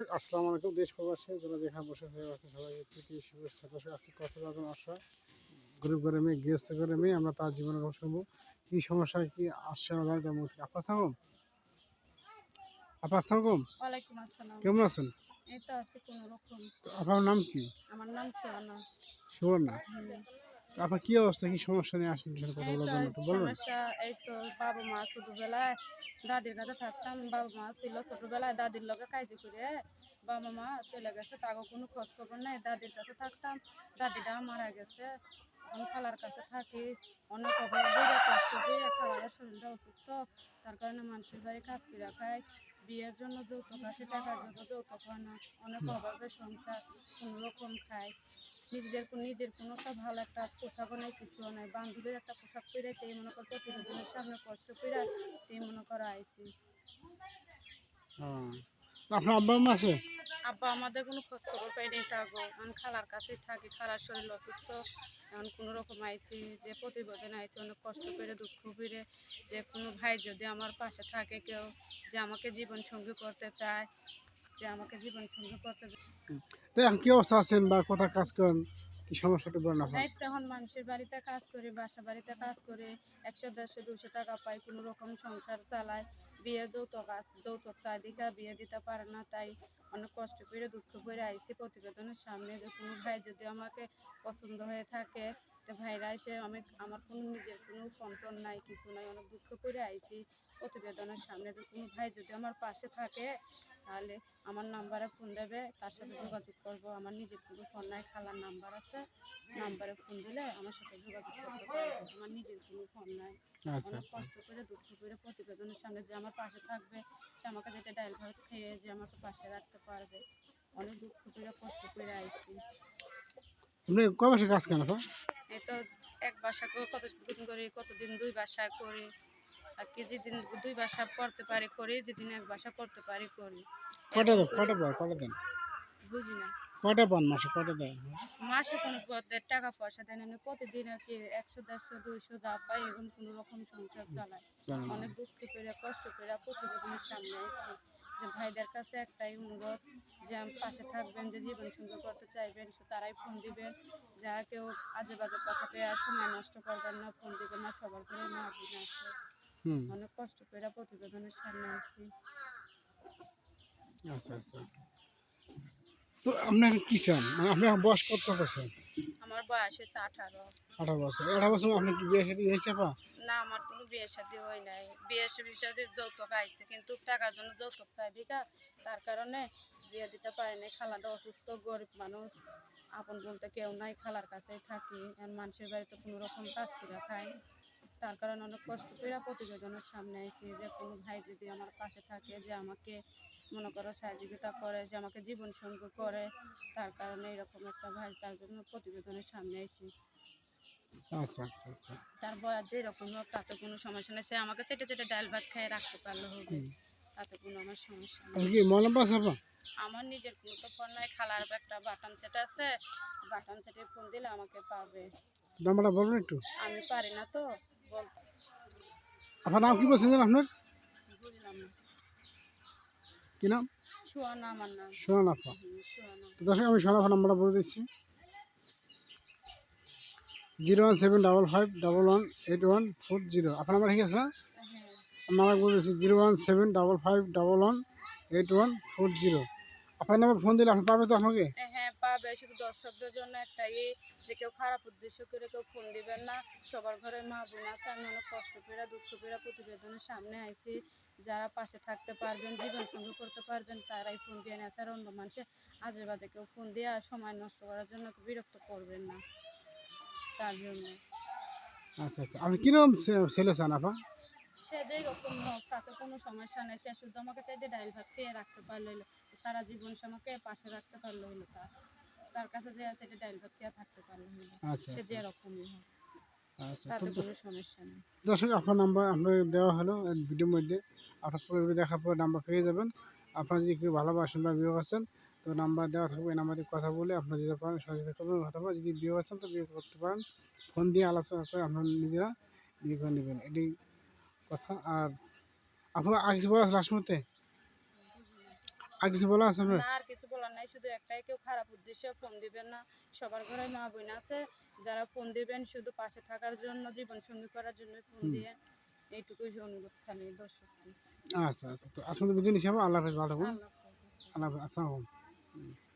আসসালামু আলাইকুম দেশ প্রবাসী যারা যেখানে বসে আছে সবাইকে প্রীতি শুভেচ্ছা দর্শক আজকে কথা বলবেন অসহায় গরিব ঘরে মেয়ে গৃহস্থ করে মেয়ে আমরা তার জীবনের গল্প শুনব। কি সমস্যা কি আসছে আমরা তার মুখ আপা আসসালাম কেমন আছেন? রকম। আপনার নাম কি? আমার নাম সোহানা সুবর্ণা। হুম। আপা কি অবস্থা? কি সমস্যা নিয়ে আসছেন বিষয়ে কথা বলার জন্য একটু বলবেন সমস্যা এই তো বাবা মা ছোটবেলায় দাদির কাছে থাকতাম বাবা মা ছিল ছোটবেলায় দাদির লগে কাজে করে বাবা মা চলে গেছে তাকে কোনো খোঁজ খবর নাই দাদির কাছে থাকতাম দাদিটা মারা গেছে এখন খালার কাছে থাকি অনেক অভাব কষ্ট দিয়ে খালারের শরীরটা অসুস্থ তার কারণে মানুষের বাড়ি কাজ করে খায় বিয়ের জন্য যৌতুক আসে টাকার জন্য যৌতুক হয় না অনেক অভাবে সংসার কোনো রকম খায়। নিজের কোনো নিজের কোনো একটা ভালো একটা পোশাকও নেই কিছুও নাই। বান্ধবীর একটা পোশাক পরে তেই মনে কর প্রতিবেদনের সামনে কষ্ট তেই মনে করা আইসি হ্যাঁ। আপনার আব্বা আম্মা আছে? আব্বা আমাদের কোনো খোঁজ খবর পাই নেই থাকো আমি খালার কাছেই থাকি খালার শরীর অসুস্থ। এখন কোনো রকম আইছি যে প্রতিবেদন আইছি অনেক কষ্ট করে দুঃখ করে যে কোনো ভাই যদি আমার পাশে থাকে কেউ যে আমাকে জীবন সঙ্গী করতে চায় যে আমাকে জীবন সঙ্গী করতে তো এখন কি অবস্থা আছেন বা কোথায় কাজ করেন? কি সমস্যাটা বলেন আপনার? এই তখন মানুষের বাড়িতে কাজ করে বাসা বাড়িতে কাজ করে একশো দেড়শো দুশো টাকা পায় কোনো রকম সংসার চালায়। বিয়ে যৌতুক যৌতুক চাহিদা বিয়ে দিতে পারে না তাই অনেক কষ্ট করে দুঃখ করে আইসি প্রতিবেদনের সামনে যে কোনো ভাই যদি আমাকে পছন্দ হয়ে থাকে তো ভাইরা এসে আমি আমার কোনো নিজের কোনো কন্ট্রোল নাই কিছু নাই অনেক দুঃখ করে আইসি প্রতিবেদনের সামনে যে কোনো ভাই যদি আমার পাশে থাকে তাহলে আমার নাম্বারে ফোন দেবে তার সাথে যোগাযোগ করব। আমার নিজের কোনো ফোন নাই খালার নাম্বার আছে নাম্বারে ফোন দিলে আমার সাথে যোগাযোগ করতে পারবে। আমার নিজের কোনো ফোন নাই। আচ্ছা। অনেক কষ্ট করে দুঃখ করে প্রতিবেদনের সামনে যে আমার পাশে থাকবে সে আমাকে যেটা ডাইল ভাত খেয়ে যে আমাকে পাশে রাখতে পারবে। অনেক দুঃখ করে কষ্ট করে আইছি। আপনি কাজ আপা? এই তো এক বাসা করে কতদিন করে কতদিন দুই বাসা করি আর কি যেদিন দুই বাসা করতে পারি করি যেদিন এক বাসা করতে পারি করি। কটা দেন কটা পান কটা দেন? বুঝি না। কটা পান মাসে? কটা দেন মাসে কোনো টাকা পয়সা দেন এমনি প্রতিদিন আর কি একশো দেড়শো দুইশো যা পাই এরকম কোনো রকম সংসার চালায়। অনেক দুঃখ করে কষ্ট করে প্রতিবেদনের সামনে এসেছি যে ভাইদের কাছে একটাই অনুরোধ যে পাশে থাকবেন যে জীবন সুন্দর করতে চাইবেন সে তারাই ফোন দিবেন। যারা কেউ আজে বাজে কথাতে আর সময় নষ্ট করবেন না ফোন দিবেন না সবার ঘরে আছে অনেক কষ্ট করে প্রতিবেদনের সামনে আসছি আচ্ছা আচ্ছা। তো আপনার কি চান? মানে আপনার বয়স কত আছে আমার বয়স হয়েছে আঠারো। আঠারো বছর। আঠারো বছর আপনার কি বিয়ে শাদী হয়েছে আপা না আমার কোনো বিয়ে শাদী হয় নাই। বিয়ে শাদী যৌতুক আইছে কিন্তু টাকার জন্য যৌতুক তার কারণে বিয়ে দিতে পারি নাই। খালাটা অসুস্থ গরিব মানুষ। আপন বলতে কেউ নাই খালার কাছে থাকি। আর মানুষের বাড়িতে কোনো রকম কাজ করে খাই তার কারণে অনেক কষ্ট করে প্রতিবেদনের সামনে আইছি যে কোনো ভাই যদি আমার পাশে থাকে যে আমাকে মনে করো সহযোগিতা করে যে আমাকে জীবন সঙ্গী করে তার কারণে এরকম একটা ভাই তার জন্য প্রতিবেদনের সামনে আইছি। আচ্ছা আচ্ছা আচ্ছা তার বয়স যেরকম হোক তাতে কোনো সমস্যা নেই। সে আমাকে চেটে চেটে ডাল ভাত খেয়ে রাখতে পারলে হবে। তাতে কোনো আমার সমস্যা নেই। আমার নিজের কোনো তো ফোন নাই খালার একটা বাটন সেট আছে। বাটন সেটে ফোন দিলে আমাকে পাবে। নাম্বারটা একটু। আমি পারি না তো। আপনার নাম কি বলছেন আপনার? কি নাম? ছুয়া না আমার নাম সোহান আপা হুম, ছুয়া না তো দর্শক আমি আপা নাম্বারটা বলে দিচ্ছি। Zero one seven double five double one eight one four zero. আপনার নাম্বার ঠিক আছে না? নাম্বার বলে দিচ্ছি zero one seven double five double one eight one four zero. আপনার নাম্বার ফোন দিলে আপনি পাবে তো আপনাকে হ্যাঁ পাবে। শুধু দর্শকদের জন্য একটাই। যে কেউ খারাপ উদ্দেশ্য করে কেউ ফোন দিবেন না সবার ঘরে মা বোন আছে আমি অনেক কষ্ট করে দুঃখ করে প্রতিবেদনের সামনে আইছি। যারা পাশে থাকতে পারবেন জীবন সঙ্গে করতে পারবেন তারাই ফোন দিয়ে নেছে আর অন্য মানুষের আজে বাজে কেউ ফোন দিয়ে আর সময় নষ্ট করার জন্য বিরক্ত করবেন না। তার জন্য। আচ্ছা আচ্ছা। আপনি কীরকম ছেলে চান আপা? সে যেই রকম হোক তাতে কোনো সমস্যা নেই। সে শুধু আমাকে চাইতে ডাইল ভাত খেয়ে রাখতে পারলে সারা জীবন সে আমাকে পাশে রাখতে পারলে হলো তার। তার কাছে যে আছে এটা ডাইল ভাত থাকতে পারলে হলো আচ্ছা সে আচ্ছা যেরকমই হোক আচ্ছা তাতে কোনো সমস্যা নেই। দর্শক আপনার নাম্বার আপনার দেওয়া হলো ভিডিওর মধ্যে। আপনার পুরো দেখার পর নাম্বার পেয়ে যাবেন। আপনার যদি কেউ ভালোবাসেন বা বিয়ে করছেন তো নাম্বার দেওয়া থাকবে এই নাম্বারে কথা বলে আপনার যেতে পারেন সহযোগিতা করবেন অথবা যদি বিয়ে করছেন তো বিয়ে করতে পারেন। ফোন দিয়ে আলোচনা করে আপনার নিজেরা বিয়ে করে নেবেন। এটাই কথা। আর আপনার আর কিছু বলা লাস্ট মধ্যে আর কিছু বলা আছে না আর কিছু বলার নাই শুধু একটাই কেউ খারাপ উদ্দেশ্যে ফোন দিবেন না। সবার ঘরে মা বোন আছে যারা ফোন দিবেন শুধু পাশে থাকার জন্য জীবন সঙ্গী করার জন্য ফোন দিয়ে এইটুকুই অনুরোধ খালি দর্শক আচ্ছা আচ্ছা। তো আসলে জিনিস আমার। আল্লাহ হাফেজ ভালো থাকুন। আল্লাহ হাফেজ। আল্লাহ হাফেজ আসসালামু আলাইকুম।